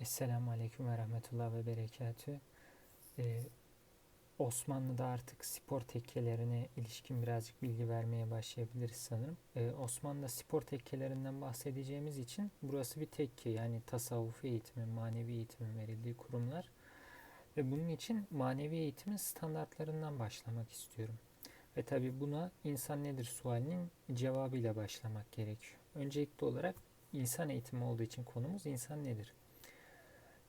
Esselamu Aleyküm ve Rahmetullah ve Berekatü. Ee, Osmanlı'da artık spor tekkelerine ilişkin birazcık bilgi vermeye başlayabiliriz sanırım. Ee, Osmanlı'da spor tekkelerinden bahsedeceğimiz için burası bir tekke yani tasavvuf eğitimi, manevi eğitimin verildiği kurumlar. Ve bunun için manevi eğitimin standartlarından başlamak istiyorum. Ve tabi buna insan nedir sualinin cevabıyla başlamak gerekiyor. Öncelikli olarak insan eğitimi olduğu için konumuz insan nedir?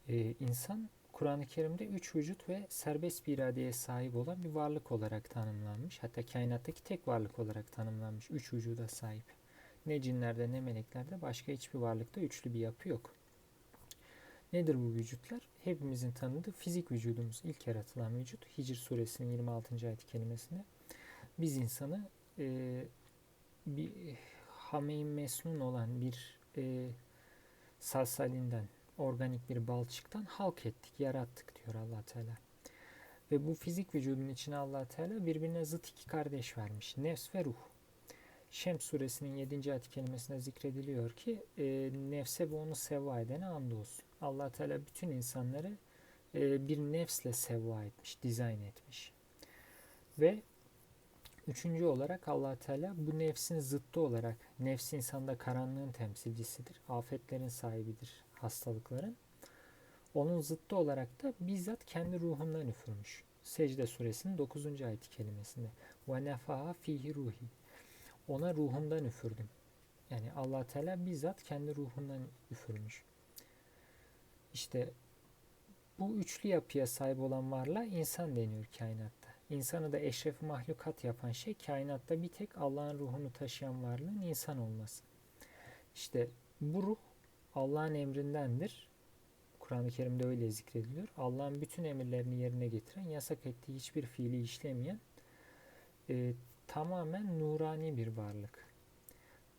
Ee, insan Kur'an-ı Kerim'de üç vücut ve serbest bir iradeye sahip olan bir varlık olarak tanımlanmış. Hatta kainattaki tek varlık olarak tanımlanmış. Üç vücuda sahip. Ne cinlerde ne meleklerde başka hiçbir varlıkta üçlü bir yapı yok. Nedir bu vücutlar? Hepimizin tanıdığı fizik vücudumuz. ilk yaratılan vücut. Hicr suresinin 26. ayet kelimesinde. Biz insanı e, bir hameyin mesnun olan bir e, salsalinden organik bir balçıktan halk ettik, yarattık diyor allah Teala. Ve bu fizik vücudun içine allah Teala birbirine zıt iki kardeş vermiş. Nefs ve ruh. Şems suresinin 7. ayet kelimesinde zikrediliyor ki e, nefse ve onu sevva edene andolsun. allah Teala bütün insanları e, bir nefsle sevva etmiş, dizayn etmiş. Ve Üçüncü olarak allah Teala bu nefsin zıttı olarak nefs insanda karanlığın temsilcisidir. Afetlerin sahibidir hastalıkların. Onun zıttı olarak da bizzat kendi ruhundan üfürmüş. Secde suresinin 9. ayet kelimesinde. Ve nefaha fihi ruhi. Ona ruhumdan üfürdüm. Yani allah Teala bizzat kendi ruhundan üfürmüş. İşte bu üçlü yapıya sahip olan varlığa insan deniyor kainatta. İnsanı da eşref mahlukat yapan şey kainatta bir tek Allah'ın ruhunu taşıyan varlığın insan olması. İşte bu ruh Allah'ın emrindendir. Kur'an-ı Kerim'de öyle zikrediliyor. Allah'ın bütün emirlerini yerine getiren, yasak ettiği hiçbir fiili işlemeyen e, tamamen nurani bir varlık.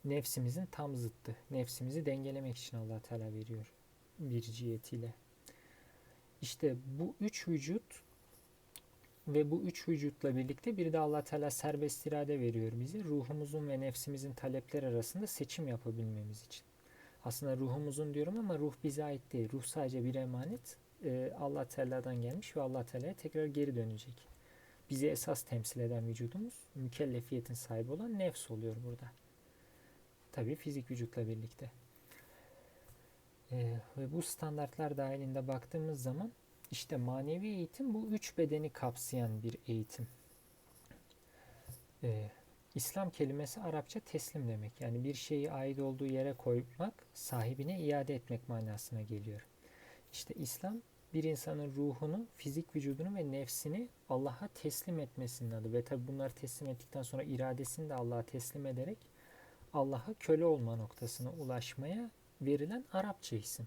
Nefsimizin tam zıttı. Nefsimizi dengelemek için allah Teala veriyor bir cihetiyle. İşte bu üç vücut ve bu üç vücutla birlikte bir de allah Teala serbest irade veriyor bize. Ruhumuzun ve nefsimizin talepler arasında seçim yapabilmemiz için. Aslında ruhumuzun diyorum ama ruh bize ait değil. Ruh sadece bir emanet. Ee, allah Teala'dan gelmiş ve allah Teala'ya tekrar geri dönecek. Bizi esas temsil eden vücudumuz mükellefiyetin sahibi olan nefs oluyor burada. Tabii fizik vücutla birlikte. Ee, ve bu standartlar dahilinde baktığımız zaman işte manevi eğitim bu üç bedeni kapsayan bir eğitim. Ee, İslam kelimesi Arapça teslim demek. Yani bir şeyi ait olduğu yere koymak, sahibine iade etmek manasına geliyor. İşte İslam bir insanın ruhunu, fizik vücudunu ve nefsini Allah'a teslim etmesinin adı. Ve tabi bunları teslim ettikten sonra iradesini de Allah'a teslim ederek Allah'a köle olma noktasına ulaşmaya verilen Arapça isim.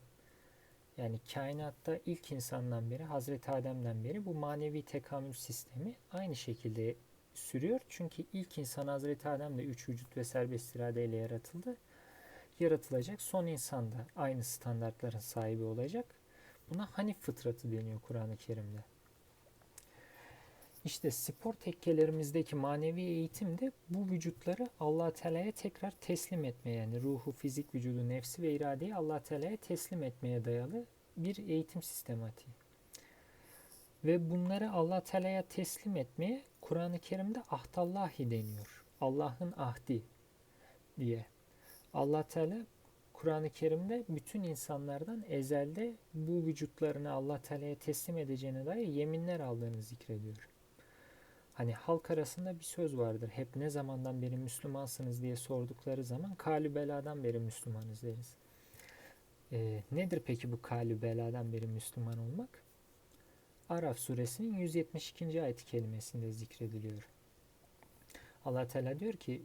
Yani kainatta ilk insandan beri, Hazreti Adem'den beri bu manevi tekamül sistemi aynı şekilde sürüyor. Çünkü ilk insan Hazreti Adem de üç vücut ve serbest iradeyle yaratıldı. Yaratılacak son insan da aynı standartların sahibi olacak. Buna Hanif fıtratı deniyor Kur'an-ı Kerim'de. İşte spor tekkelerimizdeki manevi eğitim de bu vücutları allah Teala'ya tekrar teslim etmeye yani ruhu, fizik vücudu, nefsi ve iradeyi allah Teala'ya teslim etmeye dayalı bir eğitim sistematiği. Ve bunları allah Teala'ya teslim etmeye Kur'an-ı Kerim'de ahdallahi deniyor. Allah'ın ahdi diye. Allah Teala Kur'an-ı Kerim'de bütün insanlardan ezelde bu vücutlarını Allah Teala'ya teslim edeceğine dair yeminler aldığını zikrediyor. Hani halk arasında bir söz vardır. Hep ne zamandan beri Müslümansınız diye sordukları zaman kalü beladan beri Müslümanız deriz. E, nedir peki bu kalü beladan beri Müslüman olmak? Araf suresinin 172. ayet kelimesinde zikrediliyor. Allah Teala diyor ki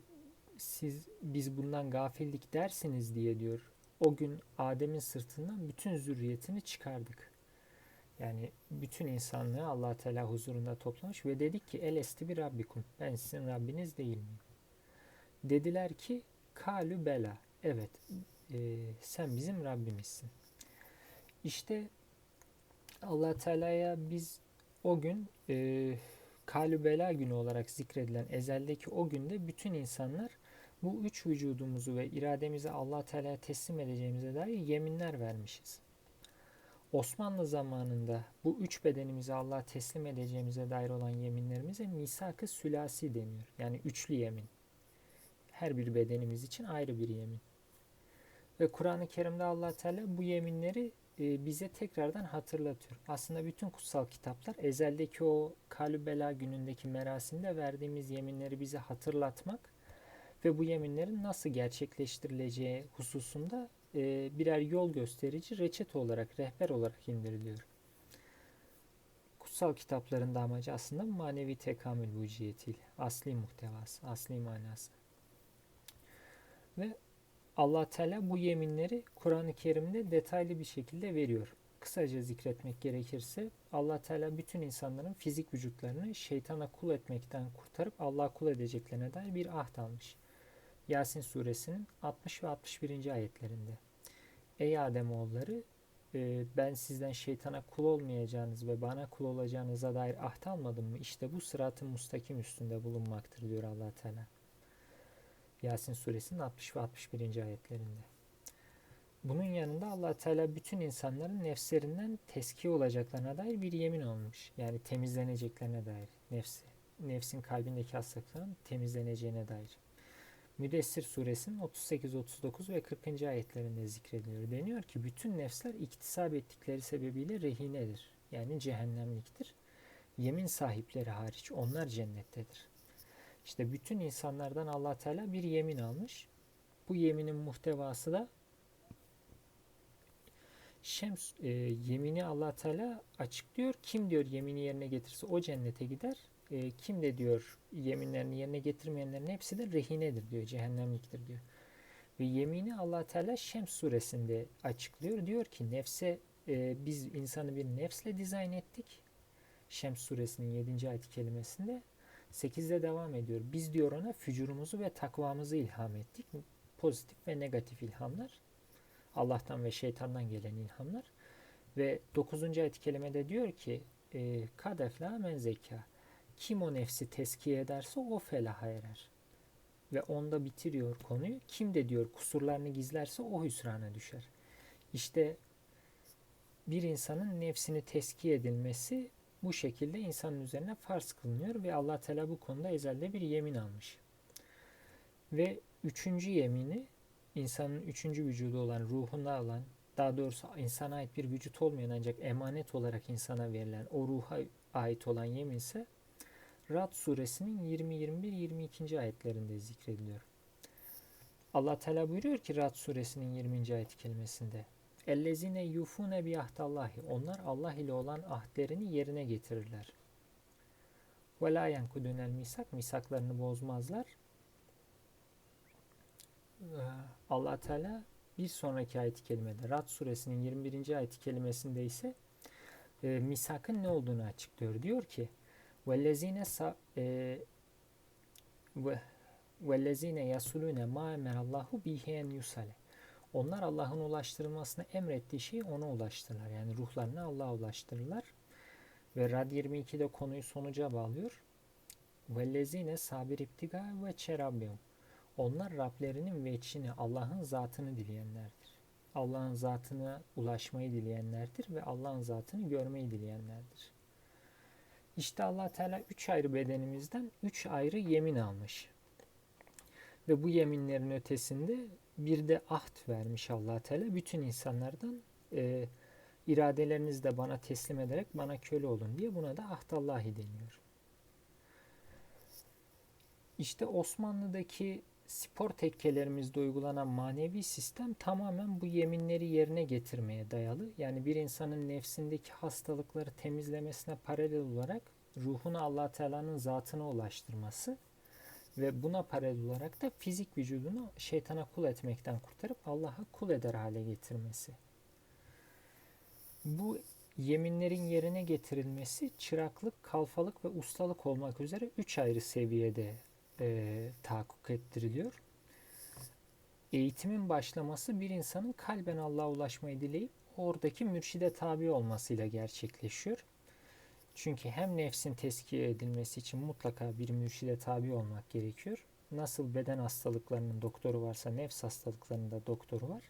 siz biz bundan gafillik dersiniz diye diyor. O gün Adem'in sırtından bütün zürriyetini çıkardık. Yani bütün insanlığı allah Teala huzurunda toplamış ve dedik ki el esti bir rabbikum. Ben sizin Rabbiniz değil miyim? Dediler ki kalü bela. Evet e, sen bizim Rabbimizsin. İşte allah Teala'ya biz o gün e, kalü bela günü olarak zikredilen ezeldeki o günde bütün insanlar bu üç vücudumuzu ve irademizi allah Teala'ya teslim edeceğimize dair yeminler vermişiz. Osmanlı zamanında bu üç bedenimizi Allah'a teslim edeceğimize dair olan yeminlerimize misak-ı sülasi deniyor. Yani üçlü yemin. Her bir bedenimiz için ayrı bir yemin. Ve Kur'an-ı Kerim'de allah Teala bu yeminleri e, bize tekrardan hatırlatıyor. Aslında bütün kutsal kitaplar ezeldeki o Kalübela günündeki merasimde verdiğimiz yeminleri bize hatırlatmak ve bu yeminlerin nasıl gerçekleştirileceği hususunda e, birer yol gösterici reçete olarak, rehber olarak indiriliyor. Kutsal kitapların da amacı aslında manevi tekamül bu cihetiyle. Asli muhtevası, asli manası. Ve allah Teala bu yeminleri Kur'an-ı Kerim'de detaylı bir şekilde veriyor. Kısaca zikretmek gerekirse allah Teala bütün insanların fizik vücutlarını şeytana kul etmekten kurtarıp Allah'a kul edeceklerine dair bir ahd almış. Yasin suresinin 60 ve 61. ayetlerinde. Ey Ademoğulları e, ben sizden şeytana kul olmayacağınız ve bana kul olacağınıza dair ahd almadım mı? İşte bu sıratın mustakim üstünde bulunmaktır diyor allah Teala. Yasin suresinin 60 ve 61. ayetlerinde. Bunun yanında allah Teala bütün insanların nefslerinden teskiye olacaklarına dair bir yemin olmuş. Yani temizleneceklerine dair. Nefsi, nefsin kalbindeki hastalıkların temizleneceğine dair. Müdessir suresinin 38, 39 ve 40. ayetlerinde zikrediliyor. Deniyor ki bütün nefsler iktisap ettikleri sebebiyle rehinedir. Yani cehennemliktir. Yemin sahipleri hariç onlar cennettedir. İşte bütün insanlardan allah Teala bir yemin almış. Bu yeminin muhtevası da Şems e, yemini allah Teala açıklıyor. Kim diyor yemini yerine getirse o cennete gider. E, kim de diyor yeminlerini yerine getirmeyenlerin hepsi de rehinedir diyor. Cehennemliktir diyor. Ve yemini allah Teala Şems suresinde açıklıyor. Diyor ki nefse e, biz insanı bir nefsle dizayn ettik. Şems suresinin 7. ayet kelimesinde 8'de devam ediyor. Biz diyor ona fücurumuzu ve takvamızı ilham ettik. Pozitif ve negatif ilhamlar. Allah'tan ve şeytandan gelen ilhamlar. Ve 9. ayet kelimede diyor ki e, kadefla men zeka. Kim o nefsi teskiye ederse o felaha erer. Ve onda bitiriyor konuyu. Kim de diyor kusurlarını gizlerse o hüsrana düşer. İşte bir insanın nefsini teskiye edilmesi bu şekilde insanın üzerine farz kılınıyor ve Allah Teala bu konuda ezelde bir yemin almış. Ve üçüncü yemini insanın üçüncü vücudu olan ruhunda alan daha doğrusu insana ait bir vücut olmayan ancak emanet olarak insana verilen o ruha ait olan yemin ise Rad suresinin 20, 21, 22. ayetlerinde zikrediliyor. Allah Teala buyuruyor ki Rad suresinin 20. ayet kelimesinde Ellezine yufune bi ahdallahi. Onlar Allah ile olan ahdlerini yerine getirirler. Ve la yankudunel misak. Misaklarını bozmazlar. Ee, Allah Teala bir sonraki ayet kelimede Rad suresinin 21. ayet kelimesinde ise e, misakın ne olduğunu açıklıyor. Diyor ki vellezine e, ve vellezine yasulune ma emerallahu bihi en yusale onlar Allah'ın ulaştırılmasını emrettiği şeyi ona ulaştırırlar. Yani ruhlarını Allah'a ulaştırırlar. Ve Rad 22'de konuyu sonuca bağlıyor. Vellezine sabir iptiga ve çerabbiyum. Onlar Rablerinin veçini, Allah'ın zatını dileyenlerdir. Allah'ın zatına ulaşmayı dileyenlerdir ve Allah'ın zatını görmeyi dileyenlerdir. İşte allah Teala üç ayrı bedenimizden üç ayrı yemin almış. Ve bu yeminlerin ötesinde bir de ahd vermiş allah Teala bütün insanlardan e, iradelerinizi de bana teslim ederek bana köle olun diye buna da ahdallahi deniyor. İşte Osmanlı'daki spor tekkelerimizde uygulanan manevi sistem tamamen bu yeminleri yerine getirmeye dayalı. Yani bir insanın nefsindeki hastalıkları temizlemesine paralel olarak ruhunu allah Teala'nın zatına ulaştırması ve buna paralel olarak da fizik vücudunu şeytana kul etmekten kurtarıp Allah'a kul eder hale getirmesi. Bu yeminlerin yerine getirilmesi çıraklık, kalfalık ve ustalık olmak üzere üç ayrı seviyede e, tahakkuk ettiriliyor. Eğitimin başlaması bir insanın kalben Allah'a ulaşmayı dileyip oradaki mürşide tabi olmasıyla gerçekleşiyor. Çünkü hem nefsin teskiye edilmesi için mutlaka bir mürşide tabi olmak gerekiyor. Nasıl beden hastalıklarının doktoru varsa nefs hastalıklarının da doktoru var.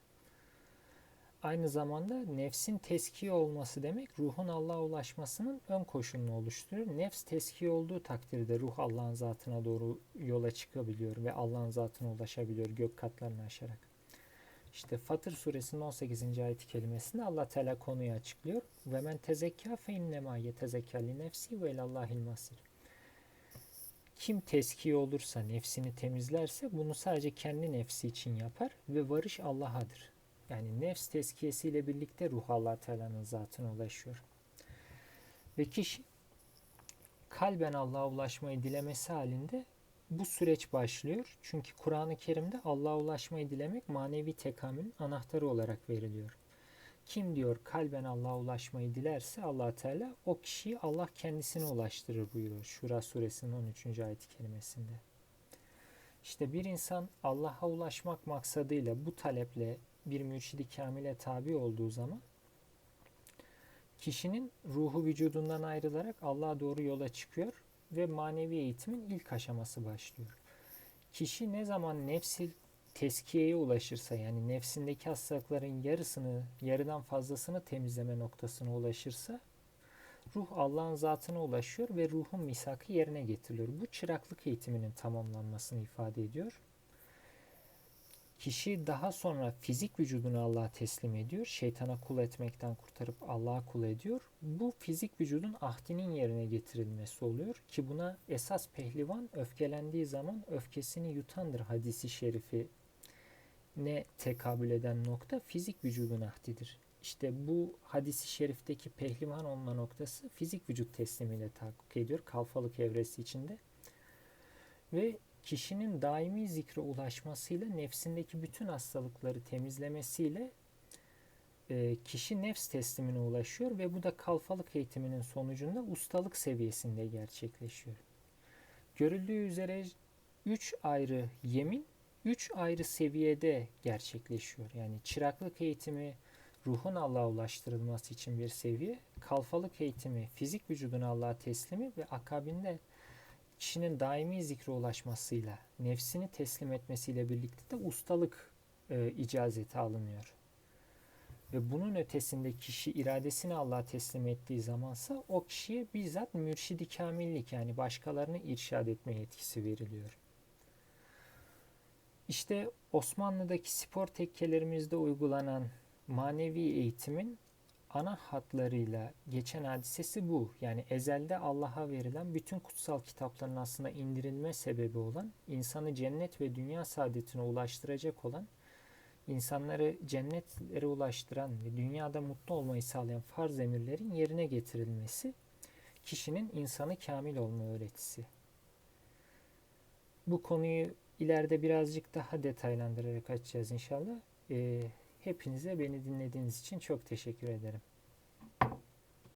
aynı zamanda nefsin teskiye olması demek ruhun Allah'a ulaşmasının ön koşulunu oluşturur. Nefs teskiye olduğu takdirde ruh Allah'ın zatına doğru yola çıkabiliyor ve Allah'ın zatına ulaşabiliyor gök katlarını aşarak. İşte Fatır suresinin 18. ayet kelimesinde Allah Teala konuyu açıklıyor. Ve men tezekka fe innema yetezekka li nefsi ve ilallahil masir. Kim teskiye olursa, nefsini temizlerse bunu sadece kendi nefsi için yapar ve varış Allah'adır. Yani nefs tezkiyesiyle birlikte ruh Allah Teala'nın zatına ulaşıyor. Ve kişi kalben Allah'a ulaşmayı dilemesi halinde bu süreç başlıyor. Çünkü Kur'an-ı Kerim'de Allah'a ulaşmayı dilemek manevi tekamülün anahtarı olarak veriliyor. Kim diyor kalben Allah'a ulaşmayı dilerse allah Teala o kişiyi Allah kendisine ulaştırır buyuruyor. Şura suresinin 13. ayet kelimesinde. İşte bir insan Allah'a ulaşmak maksadıyla bu taleple bir mürşidi kamile tabi olduğu zaman kişinin ruhu vücudundan ayrılarak Allah'a doğru yola çıkıyor ve manevi eğitimin ilk aşaması başlıyor. Kişi ne zaman nefsi teskiyeye ulaşırsa yani nefsindeki hastalıkların yarısını, yarıdan fazlasını temizleme noktasına ulaşırsa ruh Allah'ın zatına ulaşıyor ve ruhun misakı yerine getiriliyor. Bu çıraklık eğitiminin tamamlanmasını ifade ediyor. Kişi daha sonra fizik vücudunu Allah'a teslim ediyor. Şeytana kul etmekten kurtarıp Allah'a kul ediyor. Bu fizik vücudun ahdinin yerine getirilmesi oluyor ki buna esas pehlivan öfkelendiği zaman öfkesini yutandır hadisi şerifi ne tekabül eden nokta fizik vücudun ahdidir. İşte bu hadisi şerifteki pehlivan olma noktası fizik vücut teslimiyle tahakkuk ediyor kalfalık evresi içinde. Ve kişinin daimi zikre ulaşmasıyla nefsindeki bütün hastalıkları temizlemesiyle e, kişi nefs teslimine ulaşıyor ve bu da kalfalık eğitiminin sonucunda ustalık seviyesinde gerçekleşiyor. Görüldüğü üzere üç ayrı yemin üç ayrı seviyede gerçekleşiyor. Yani çıraklık eğitimi ruhun Allah'a ulaştırılması için bir seviye, kalfalık eğitimi fizik vücudun Allah'a teslimi ve akabinde kişinin daimi zikre ulaşmasıyla, nefsini teslim etmesiyle birlikte de ustalık e, icazeti alınıyor. Ve bunun ötesinde kişi iradesini Allah'a teslim ettiği zamansa o kişiye bizzat mürşidi kamillik yani başkalarını irşad etme yetkisi veriliyor. İşte Osmanlı'daki spor tekkelerimizde uygulanan manevi eğitimin ana hatlarıyla geçen hadisesi bu. Yani ezelde Allah'a verilen bütün kutsal kitapların aslında indirilme sebebi olan, insanı cennet ve dünya saadetine ulaştıracak olan, insanları cennetlere ulaştıran ve dünyada mutlu olmayı sağlayan farz emirlerin yerine getirilmesi, kişinin insanı kamil olma öğretisi. Bu konuyu ileride birazcık daha detaylandırarak açacağız inşallah. Ee, hepinize beni dinlediğiniz için çok teşekkür ederim.